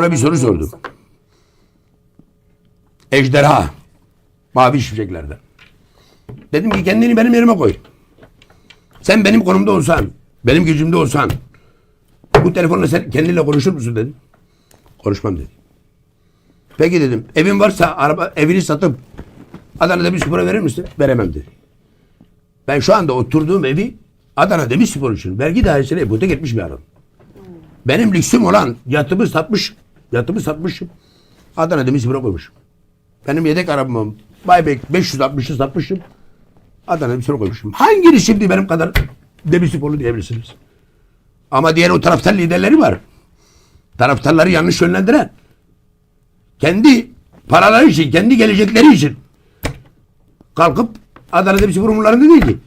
Ona bir soru sordum. Ejderha. Mavi şimşeklerden. Dedim ki kendini benim yerime koy. Sen benim konumda olsan, benim gücümde olsan bu telefonla sen kendinle konuşur musun dedim. Konuşmam dedi. Peki dedim evin varsa araba evini satıp Adana'da bir spora verir misin? Veremem dedi. Ben şu anda oturduğum evi Adana'da bir spor için vergi dairesine ipotek etmiş bir adam. Benim lüksüm olan yatımı satmış, yatımı satmışım. Adana Demirspor'a koymuşum. Benim yedek arabamı Baybek 560'ı satmışım. Adana Demirspor'a koymuşum. Hanginiz şimdi benim kadar Demirsporlu diyebilirsiniz? Ama diğer o taraftar liderleri var. Taraftarları yanlış yönlendiren. Kendi paraları için, kendi gelecekleri için kalkıp Adana Demirspor umurlarında değil ki.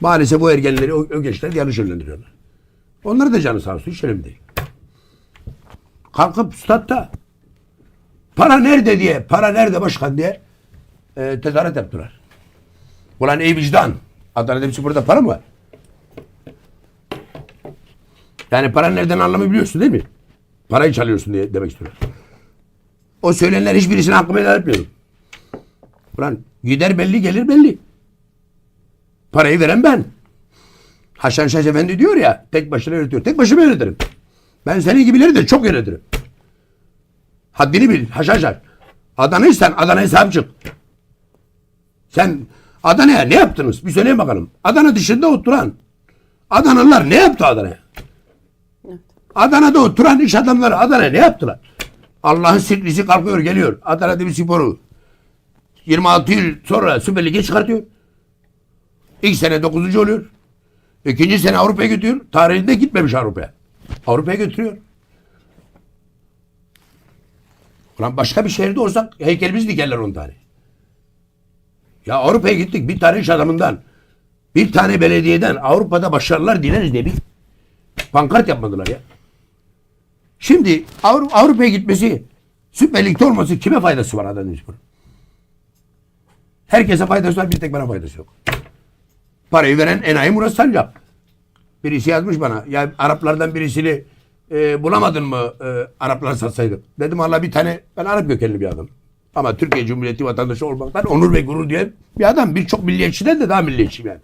Maalesef bu ergenleri, o, o gençler yanlış yönlendiriyorlar. Onları da canı sağ olsun. Hiç önemli değil. Kalkıp statta para nerede diye, para nerede başkan diye e, tezahürat yaptılar. Ulan ey vicdan. Adana Demirspor'da para mı var? Yani para nereden anlamı biliyorsun değil mi? Parayı çalıyorsun diye demek istiyorlar. O söylenenler hiçbirisine hakkımı helal etmiyorum. Ulan gider belli gelir belli. Parayı veren ben. Haşan Şaş Efendi diyor ya tek başına yönetiyor. Tek başıma yönetirim. Ben senin gibileri de çok yönetirim. Haddini bil Haşan Şaş. Adana'ysan Adana'ya sahip çık. Sen Adana'ya ne yaptınız? Bir söyleyin bakalım. Adana dışında oturan Adanalılar ne yaptı Adana'ya? Adana'da oturan iş adamları Adana'ya ne yaptılar? Allah'ın siklisi kalkıyor geliyor. Adana Demirspor'u 26 yıl sonra Süper Lig'e çıkartıyor. İlk sene 9. oluyor. İkinci sene Avrupa'ya götürüyor. Tarihinde gitmemiş Avrupa'ya. Avrupa'ya götürüyor. Ulan başka bir şehirde olsak heykelimiz dikerler on tane. Ya Avrupa'ya gittik bir tane iş adamından, bir tane belediyeden Avrupa'da başarılar dileriz diye bir pankart yapmadılar ya. Şimdi Avru- Avrupa'ya gitmesi, Süper Lig'de olması kime faydası var Adana Demirspor'un? Herkese faydası var, bir tek bana faydası yok. Parayı veren enayi Murat Sancak. Birisi yazmış bana. Ya Araplardan birisini e, bulamadın mı e, Araplara satsaydık? Dedim Allah bir tane ben Arap kökenli bir adam. Ama Türkiye Cumhuriyeti vatandaşı olmaktan onur ve gurur diye bir adam. Birçok milliyetçiden de daha milliyetçiyim yani.